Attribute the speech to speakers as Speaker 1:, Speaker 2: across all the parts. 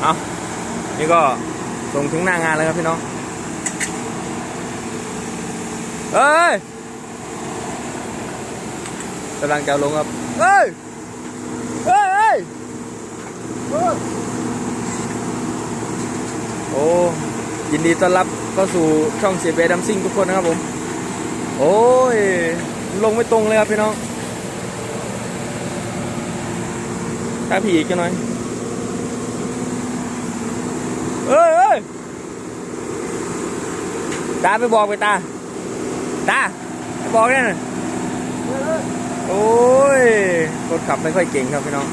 Speaker 1: เอานี่ก็ส่งถึงหน้างานแล้วครับพี่น้องเฮ้ยกำลังจะลงครับเฮ้ยเฮ้ยเฮ้ยยโอ้ ยินดีต้อนรับเข้าสู่ช่องเสียเบดัมซิ่งทุกคนนะครับผม โอ้ย ลงไม่ตรงเลยครับพี่น้องถ้าผีอีกหน่อย เอ้ยเอ้ย ตาไปบอกไปตา ตาไปบอกเนี่ยนโอ้ยคนขับไม่ค่อยเก่งครับพี่น้อง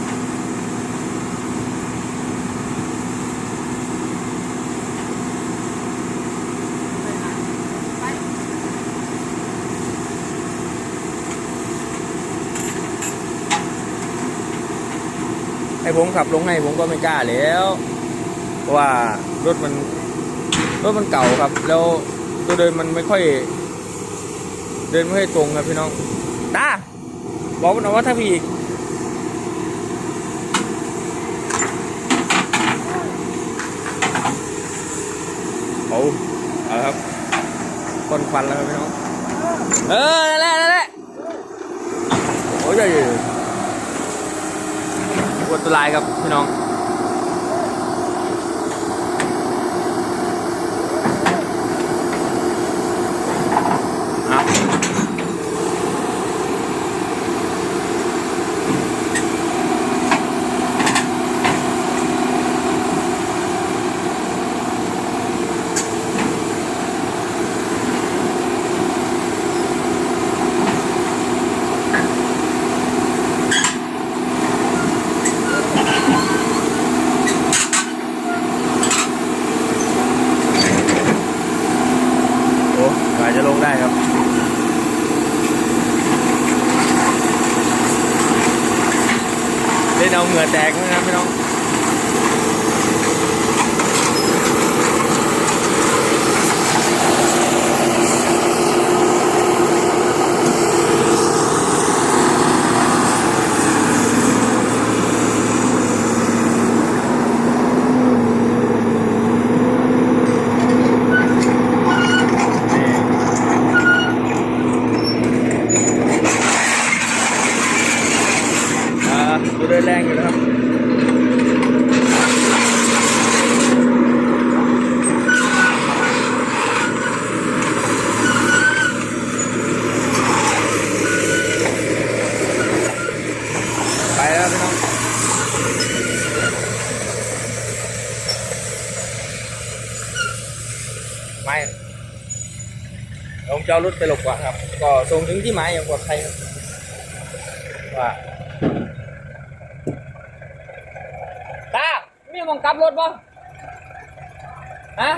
Speaker 1: ให้ผมขับลงให้ผมก็ไม่กล้าแล้ว เพราะว่ารถมันรถมันเก่าครับแล้ว ตัวเดินมันไม่ค่อย เดินไม่ค่อยตรงครับพี่น้องตาบอกมันหน่อยว่าถ้าพี่อีกเอาเอาครับคนฟันแล้วครับพี่น้อง เออนั่นแหละนั่นแหละโอ้ยใหญ่ปวดตัวลายครับพี่น้อง เอาโอ้กว่าจะลงได้ครับ เอาเหงื่อแตกนะครับพี่น้อง อ่าดูได้แรงอยู่นะครับ ไปแล้วพี่น้อง ไม่ ผมจะเอารถไปหลบก่อนครับ ก็ส่งถึงที่หมายอย่างปลอดภัยครับว่าตามีมองกลับรถบ่ฮะ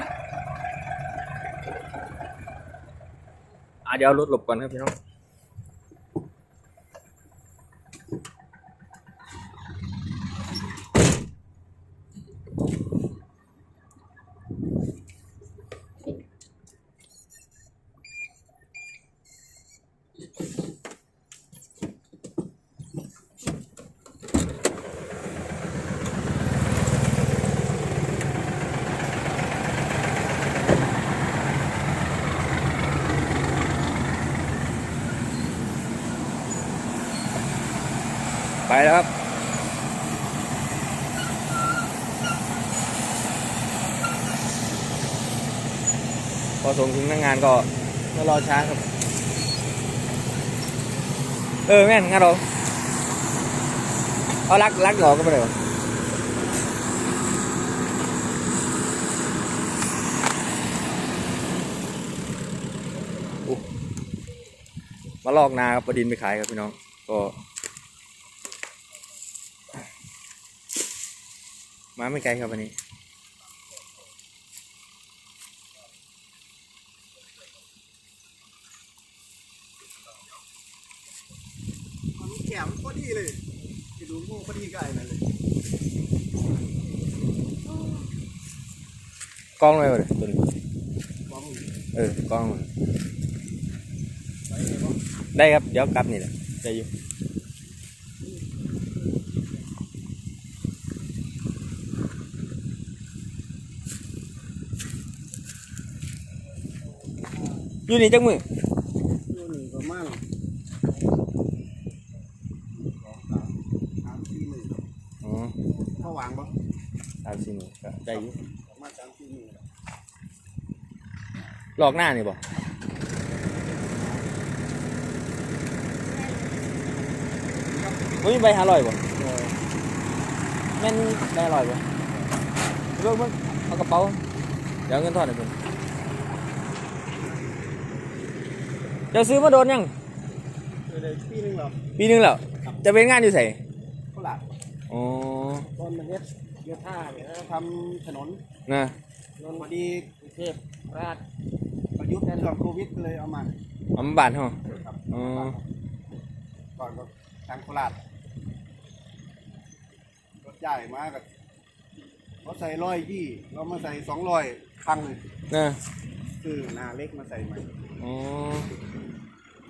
Speaker 1: อะเดี๋ยวเอารถหลบก่อนครับพี่น้อง แล้วครับพอส่งถึงหน้างงานก็รอช้าครับ เออแม่นงั้นเราเอาลักลักหลอกก็ไปเลยวะอุ๊มาลอกนาครับประดินไปขายครับพี่น้อง ก็ มาไม่ไกลครับวันนี้
Speaker 2: มันแก้มพอดีเลยไปดูงูพอดีใกล้นั่นเลย
Speaker 1: กล้องเลยเลยตัวนี้
Speaker 2: บ้อง
Speaker 1: เออกล้องเลย
Speaker 2: ไปเลยบ้อง
Speaker 1: ได้ครับ เดี๋ยวกลับนี่แหละได้อยู่ อยู่นี่จักมือ
Speaker 2: ตัวหนึ่งประมาณสองสามสามสี่หมื่นครับ
Speaker 1: อ๋อ
Speaker 2: ถ้าวางบ่
Speaker 1: สามสี่หมื่นก็ได้อยู่
Speaker 2: ประมาณสามสี่หมื่นครับ
Speaker 1: หลอกหน้านี่บ่มันมีใบหาลอยบ่แม่นใบหาลอยบ่เรื่องมันเอากระเป๋าเดี๋ยวเอาเงินทอนให้เพิ่น จะซื้อมาโดนยัง
Speaker 2: เลยปีหนึงเหรอ
Speaker 1: ปีหนึงแล้วจะเป็นงานอยู่ไส
Speaker 2: โคราช
Speaker 1: อ๋อ
Speaker 2: ตอนมันเฮ็ดเยอะท่าเนี่ยแล้วทำถนน
Speaker 1: นะ
Speaker 2: นนพอดีกรุงเทพราชประยุทธ์ช่วงโควิดก็เลยเอามา
Speaker 1: เอามาบ้านเฮา
Speaker 2: ครับ
Speaker 1: อ๋อ
Speaker 2: ก่อนก็ทางโคราชรถใหญ่มากกับรถใส่ร้อยยี่เรามาใส่สองร้อยครั้งเลย
Speaker 1: นะ
Speaker 2: คือหนาเล็กมาใส่ใหม่
Speaker 1: อ๋อ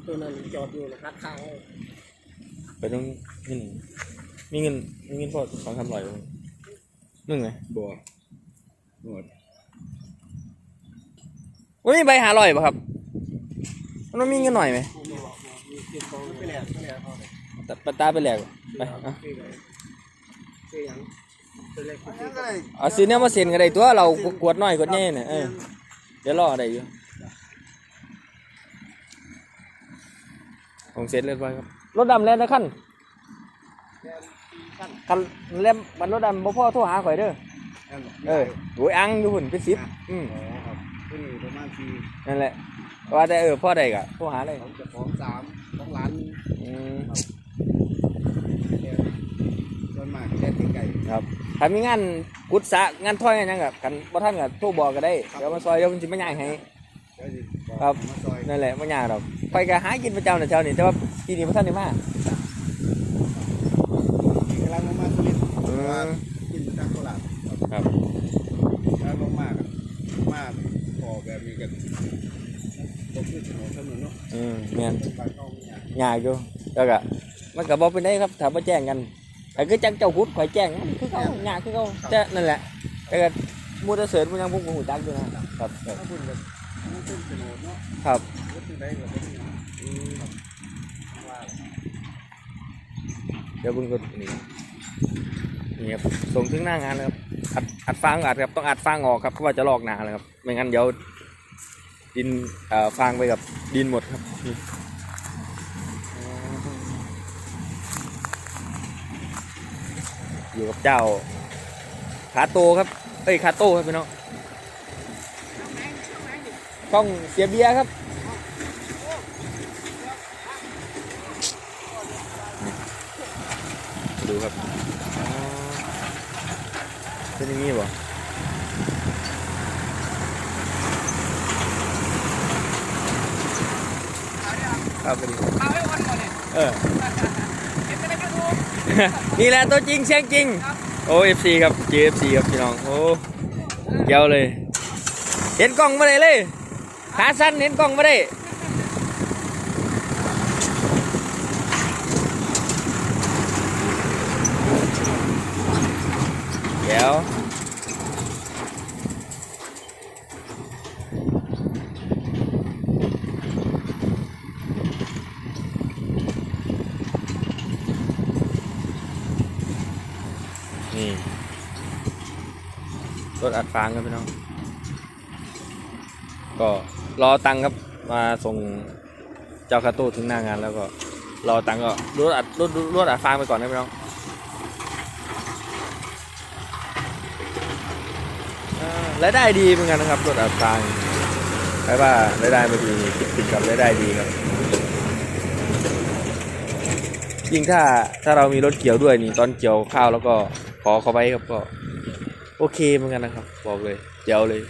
Speaker 2: ตัวนั้นจอดอยู่นะครับข้าง
Speaker 1: ไปตรงนี่นี่มีเงินมีเงินพอสองสามร้อยบ่นึ่งไหม
Speaker 2: บัวหมด
Speaker 1: วันนี้ใบหาลอยป่ะครับมันมีเงินหน่อยไหม
Speaker 2: มีเก็บของไปแล้วไปแล้วเอาเลย
Speaker 1: ตาปตาไปแหลกไปเอา
Speaker 2: ซื้อเลยซื้อหยังซื้อเล็กซื้อก็
Speaker 1: เอาซื้อเนี่ยมาเซ็นก็ได้ตัวเรากวดน้อยกวดใหญ่เนี่ยเออเดี๋ยวรอได้อยู่ ผมเซ็นเรียบร้อยครับ รถดำแล้วนะขั้นคันแล้วมันรถดำบ่พ่อโทรหาข่อยเด้อ เออโอ้ยอังอยู่หุ่นเป็นสิบอืม
Speaker 2: อ๋อครับขึ้นอยู่ประมาณสี่
Speaker 1: นั่นแหละ ว่าแต่เออพ่อใดกะโทรหาเลย
Speaker 2: ของเจะของสามของร้าน
Speaker 1: อืม
Speaker 2: ส่วนมากแค่ตีไก่
Speaker 1: ครับถ้ามีงานกุศสะงานถ้อยงานหยังกับกันบ่ท่านกับโทรบอกก็ได้ เดี๋ยวมาซอยเดี๋ยวมันสิมาย่างให้
Speaker 2: เดี๋ยวสิอก
Speaker 1: ครับ
Speaker 2: มาซอย
Speaker 1: นั่นแหละบ่ย่างดอกไปก็หากินประจำนะเจ้านี่แต่ว่าปีนี้บ่ทันได้มา
Speaker 2: กำลังลงมาสุรินทร์
Speaker 1: อืม
Speaker 2: ว่ากินทางโคราชครับ
Speaker 1: ครับ
Speaker 2: แล้วลงมากันมาพอแบบนี้กันตกขึ้นถนนถนนเนาะ
Speaker 1: อืมแม่น
Speaker 2: เป็นบ้านนอกเนี่ย
Speaker 1: ยากอยู่แล้วก็มันก็บ่เป็นได้ครับถ้าบ่แจ้งกันแต่คือจังเจ้าคุดข่อยแจ้งมันคือเขายากคือเขาแต่นั่นแหละแต่ก็มูแตเสิร์ชมันยังพวกบ่ฮู้จักอยู่นะครับ ครับ
Speaker 2: เดี๋ยว
Speaker 1: บิ่งก็นี่นี่ครับส่งถึงหน้างานเลยครับอัดอัดฟางอัดครับต้องอัดฟางออกครับเพราะว่าจะลอกหนาเลยครับไม่งั้นเดี๋ยวดินเอ่อฟางไปกับดินหมดครับอยู่กับเจ้าคาโตครับเอ้ยคาโต้ครับพี่น้อง ช่องเสียเบียร์ครับ ดูครับอ๋อเป็นอย่างนี้บ่ครับพอดี
Speaker 3: เอาให้วันก่อนเนี่ย
Speaker 1: เออ
Speaker 3: เห็นจะได้กระดู
Speaker 1: นี่แหละตัวจริงเสียงจริง โอ้เอฟซีครับ JFC ครับพี่น้อง โอ้เกี่ยวเลย เห็นกล้องมาได้เลย ขาสั้นเห็นกล้องไมาได้เดี๋ยวนี่รถอัดฟางครับพี่น้องก็ รอตังครับมาส่งเจ้าคาโต้ถึงหน้างานแล้วก็รอตังก็รถอัดรถรถอัดฟางไปก่อนนะพี่น้องรายได้ดีเหมือนกันนะครับรถอัดฟางใช่ว่ารายได้ไม่ดีคิดติดกับรายได้ดีครับ ยิ่งถ้าถ้าเรามีรถเกี่ยวด้วยนี่ตอนเกี่ยวข้าวแล้วก็ขอเขาไว้ครับก็ โอเคเหมือนกันนะครับ บอกเลยเจ๋วเลย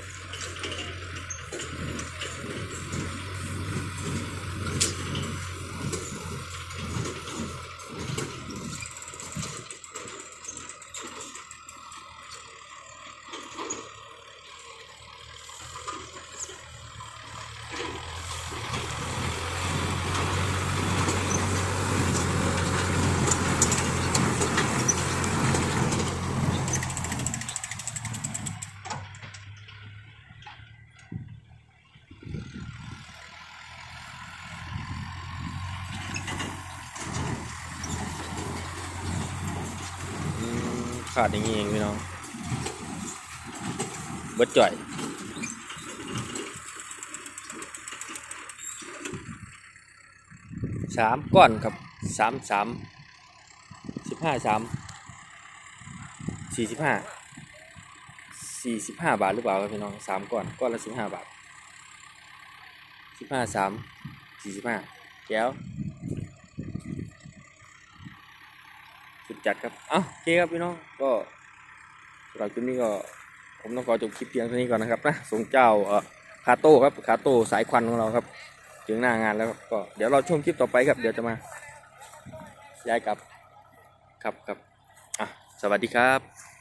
Speaker 1: ขาดอย่างนี้เองพี่น้องเบิดจ่อยสามก้อนครับสามสามสิบห้าสามสี่สิบห้าสี่สิบห้าบาทหรือเปล่าครับพี่น้องสามก้อนก้อนละสิบห้าบาทสิบห้าสามสี่สิบห้าแก้วสุด จัดครับอ้าโอเคครับพี่น้องก็สำหรับคลิปนี้ก็ ผมต้องขอจบคลิปเพียงเท่านี้ก่อนนะครับนะสงเจ้าเอ่อคาโต้ครับคาโต้สายควันของเราครับถึงหน้างานแล้วครับก็เดี๋ยวเราชมคลิปต่อไปครับ เดี๋ยวจะมาย้ายกลับครับครับอะสวัสดีครับ